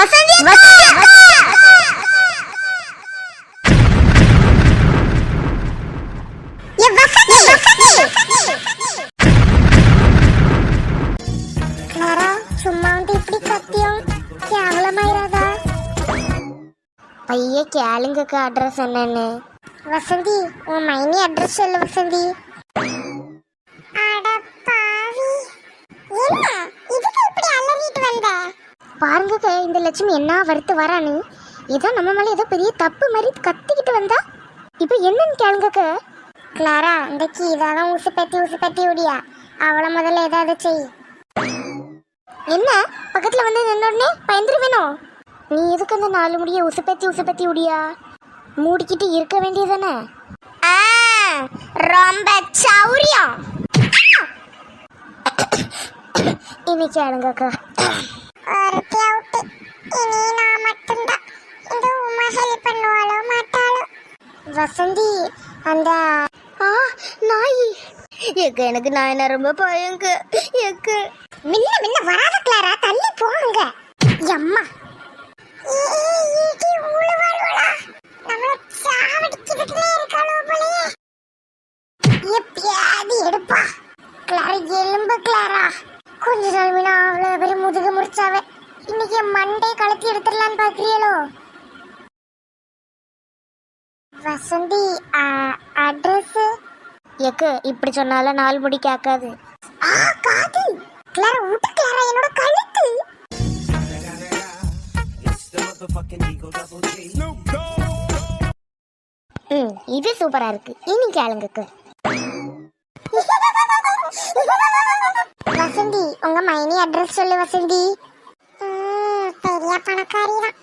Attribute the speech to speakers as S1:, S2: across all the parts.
S1: வசந்தி! சும்மா வந்து இப்படி சத்தியம் கேவலமாயிராதா? ஐயா கேளுங்கக்கா அட்ரஸ் என்னன்னு. வசந்தி உன் மைனி அட்ரஸ் சொல்லு வசந்தி. லட்சுமி என்ன வருத்து வரான்னு ஏதோ நம்ம மேலே ஏதோ பெரிய தப்பு மாதிரி கத்திக்கிட்டு வந்தா? இப்போ என்னன்னு கேளுங்கக்கா. கிளாரா இந்த கீதாதான் உசு பத்தி உசு பத்தி உடியா அவளை முதல்ல ஏதாவது செய். என்ன? பக்கத்துல வந்து நின்னோடனே பயந்துருவேனோ? நீ எதுக்கு அந்த நாலு முடிய உசுப்பத்தி உசுப்பத்தி உடியா மூடிக்கிட்டு இருக்க வேண்டியதானே ரொம்ப சௌரியம். இன்னைக்கு ஆளுங்கக்கா வசந்தி அந்த ஆ நாய். எக்க எனக்கு நாய் ரொம்ப பயங்க. எக்க மின்ன மின்ன வராத கிளாரா? தள்ளி போங்க அம்மா எடுப்பா. கிளாரா எலும்பு கிளாரா. கொஞ்ச நாள் வினா அவ்வளோ பெரிய முதுகு முடிச்சாவே இன்னைக்கு மண்டே கலத்தி எடுத்துடலான்னு பாக்குறீங்களோ? வசந்தி அட்ரஸ் எக்கு இப்படி சொன்னால நாள் முடி கேட்காது. ஆ காது கிளாரா ஊட்டு கிளாரா என்னோட கழுத்து! ம் இது சூப்பரா இருக்கு. இனி கேளுங்கக்கு வசந்தி உங்க மைனி அட்ரஸ் சொல்லு வசந்தி. பெரிய பணக்காரி தான்.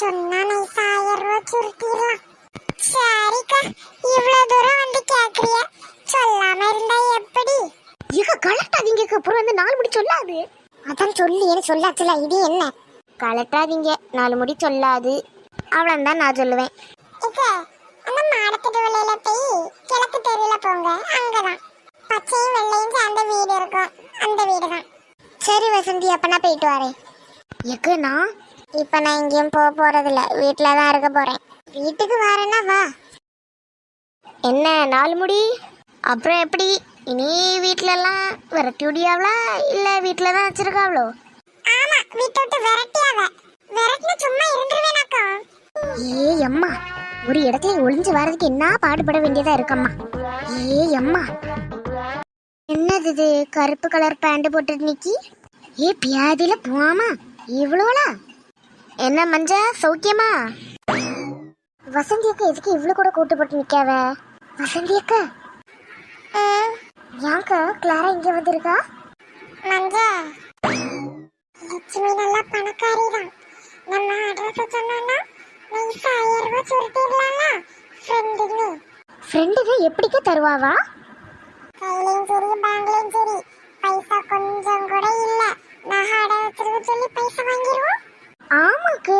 S1: சொன்னா நைஸ் ஆயிரம் சுருட்டிடலாம். அப்புறம் வந்து நாலு முடி சொல்லாது. அதான் சொல்லி எனக்கு சொல்லாச்சுல இது என்ன? கலட்டாதீங்க நாலு முடி சொல்லாது. அவ்வளவுதான் நான் சொல்லுவேன். அந்த மாடத்து வேலையில போய் கிழக்கு தெருவுல போங்க அங்கதான். பச்சையும் வெள்ளையும் சேர்ந்த வீடு இருக்கும் அந்த வீடு தான் சரி வசந்தி அப்ப நான் போயிட்டு வரேன். எக்கு நான் இப்ப நான் எங்கேயும் போக போறதில்ல வீட்டில தான் இருக்க போறேன். வீட்டுக்கு வரேன்னா வா. என்ன நாலு முடி? அப்புறம் எப்படி? இனி வீட்லலாம் விரட்டி விடியாவளா இல்ல வீட்டில தான் வச்சிருக்காவளோ? ஆமா வீட்டை விட்டு விரட்டியாவ. விரட்டின சும்மா இருந்துருவேனாக்கா. ஏ அம்மா ஒரு இடத்துல ஒளிஞ்சு வர்றதுக்கு என்ன பாடுபட வேண்டியதா இருக்கம்மா? ஏ அம்மா என்னது இது கருப்பு கலர் பேண்ட் போட்டு நிக்கி? ஏ பியாதில போமா இவ்வளோலா என்ன மஞ்சா சௌக்கியமா? வசந்தி அக்கா எதுக்கு இவ்வளவு கூட கூட்டு போட்டு நிக்காவ? வசந்தி அக்கா ஏன்க்கா கிளாரா இங்க வந்திருக்கா? மஞ்சா லட்சுமி நல்லா பணக்காரி தான் நம்ம அட்ரஸ் சொன்னோம்னா நைஸ் ஆயிரம் ரூபாய் சுருட்டிடலாம்ல ஃப்ரெண்டுன்னு ஃப்ரெண்டுக்கு எப்படிக்க தருவாவா? கையிலையும் சரி பேங்க்லையும் சரி. பைசா கொஞ்சம் கூட இல்ல. நகை அடை வச்சிருக்க சொல்லி பைசா வாங்கிடுவோம். ஆமாக்கு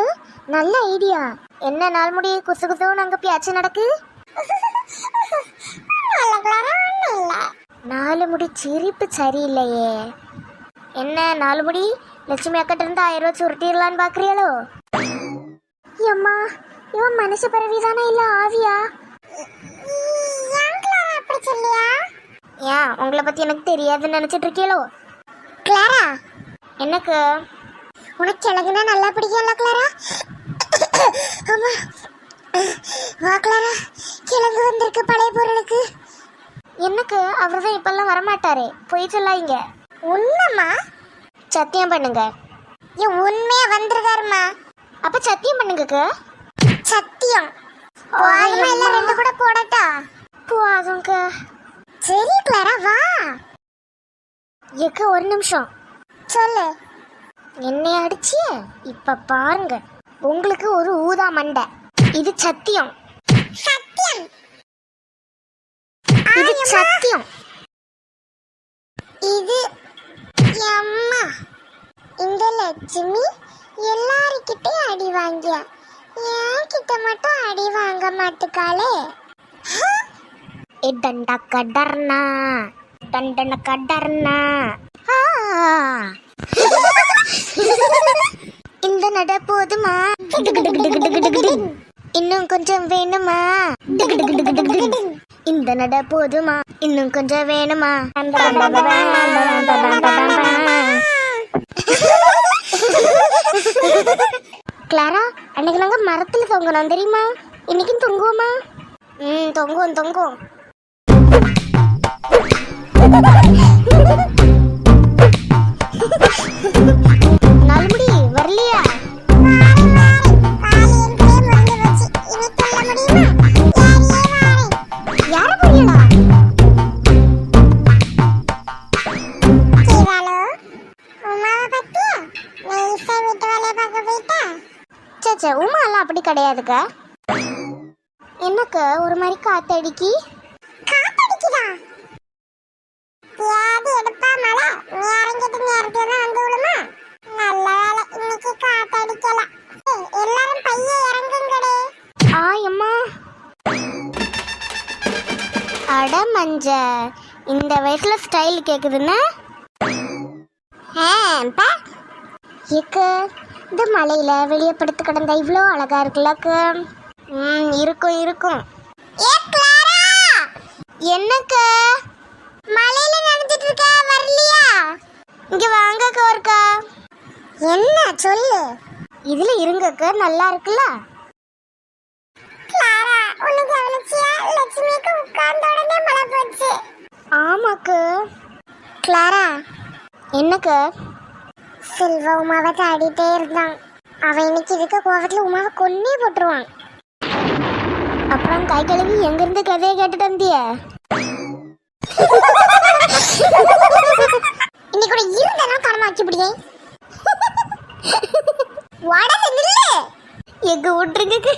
S1: நல்ல ஐடியா என்ன நாள் முடி குசு குசுன்னு அங்க பியாச்சு நடக்கு? நாலு முடி சிரிப்பு சரியில்லையே. என்ன நாலு முடி? லட்சுமி அக்கிட்ட இருந்து ஆயிரம் ரூபாய் சுருட்டிடலான்னு பாக்குறீங்களோ? அம்மா இவன் மனுஷ பிறவிதானே இல்ல ஆவியா? ஏன் உங்களை பத்தி எனக்கு தெரியாதுன்னு நினைச்சிட்டு இருக்கீங்களோ? கிளாரா? எனக்கு உனக்கு கிழங்குனா நல்லா பிடிக்கும்ல கிளாரா? ஆமா வா கிளாரா. கிழங்கு வந்திருக்கு பழைய பொருளுக்கு. எனக்கு அவர் தான் இப்பெல்லாம் வரமாட்டாரே. போய் சொல்லாதீங்க. உண்மைமா சத்தியம் பண்ணுங்க. ஏன் உண்மையா வந்திருக்காருமா அப்ப சத்தியம் பண்ணுங்க சத்தியம். எல்லாம் ரெண்டு கூட போடட்டா? போதுங்க. சரி கிளாரா வா. எக்க ஒரு நிமிஷம். சொல்லு. என்னை அடிச்சிய இப்ப பாருங்க. உங்களுக்கு ஒரு ஊதா மண்டை. இது சத்தியம். சத்தியம். இது சத்தியம். இது அம்மா இந்த லட்சுமி எல்லாருக்கிட்டையும் அடி வாங்கியா? என் கிட்ட மட்டும் அடி வாங்க மாட்டுக்காளே. ஏ டண்டா கடர்னா டண்டன கடர்னா. இந்த நட போதுமா? இன்னும் கொஞ்சம் வேணுமா? இந்த நட போதுமா? இன்னும் கொஞ்சம் வேணுமா? கிளாரா அன்னைக்கு நாங்க மரத்துல தொங்கணும் தெரியுமா? இன்னைக்கும் தொங்குவோமா? ம் தொங்குவோம் தொங்குவோம். சே உமா எல்லாம் அப்படி கிடையாதுக்க. என்னக்க ஒரு மாதிரி காத்தடிக்கி? காத்தடிக்குதா? ஏது எடுப்பா மழை. நீ இறங்கிட்டு நேரத்துல வந்து விழுமா? நல்ல வேலை இன்னைக்கு காத்தடிக்கல. ஏய், எல்லாரும் பைய இறங்குங்கடே. ஆ அட மஞ்ச இந்த வயசுல ஸ்டைல் கேக்குதுன்னா? ஏன்பா ஏக்கு இந்த மலையில வெளியே படுத்து கிடந்தா இவ்வளோ அழகா இருக்குல்லக்கு ம் இருக்கும் இருக்கும். என்னக்க? மலையில நடந்துட்டு இருக்க வரலையா? இங்க வாங்கக்க ஒருக்கா என்ன சொல்லு. இதுல இருங்கக்க நல்லா இருக்குல்ல? கிளாரா உனக்கு கவனிச்சியா? லட்சுமிக்கு உட்கார்ந்த உடனே மழை போச்சு. ஆமாக்கு. கிளாரா என்னக்கு? செல்வா உமாவை தாடிட்டே இருந்தான். அவன் இன்னைக்கு இருக்க கோவத்துல உமாவை கொன்னே போட்டுருவான். அப்புறம் கை கழுவி எங்கிருந்து கதையை கேட்டுட்டு வந்திய? இன்னைக்கு கூட இருந்தெல்லாம் கடமை வச்சு பிடிங்க வடல நில்லு எங்க விட்டுருக்கு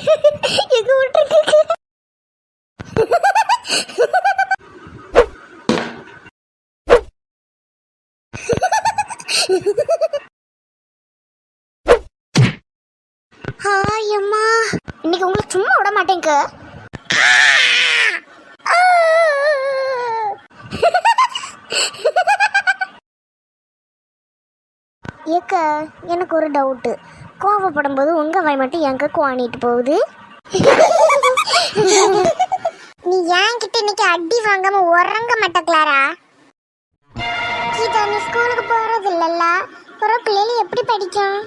S1: எங்க விட்டுருக்கு ஹாய் அம்மா இன்னைக்கு உங்களை மாட்டேங்க ஏக்க எனக்கு ஒரு டவுட்டு கோவப்படும் போது உங்க வாய் மட்டும் எங்க குவாணிட்டு போகுது? நீ ஏன் கிட்ட இன்னைக்கு அடி வாங்காம உறங்க மாட்ட கிளாரா? கீதா நீ ஸ்கூலுக்கு போறது இல்லல்ல. ஒரு பிள்ளைல எப்படி படிக்கும்?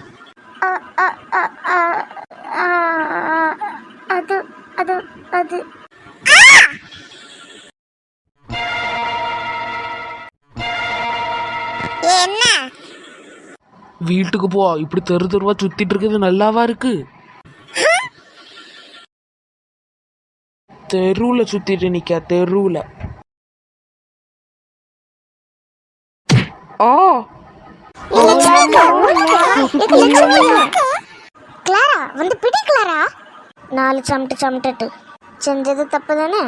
S1: அது அது அது. என்ன?
S2: வீட்டுக்கு போ இப்படி தெரு தெருவா சுத்திட்டு இருக்கிறது நல்லாவா இருக்கு? தெருவுல சுத்திட்டு நிக்க தெருவுல? ஆ
S1: கிளாரா? வந்து பிடி கிளாரா? நாலு சமட்டு சமட்டுட்டு. செஞ்சது தப்பு தானே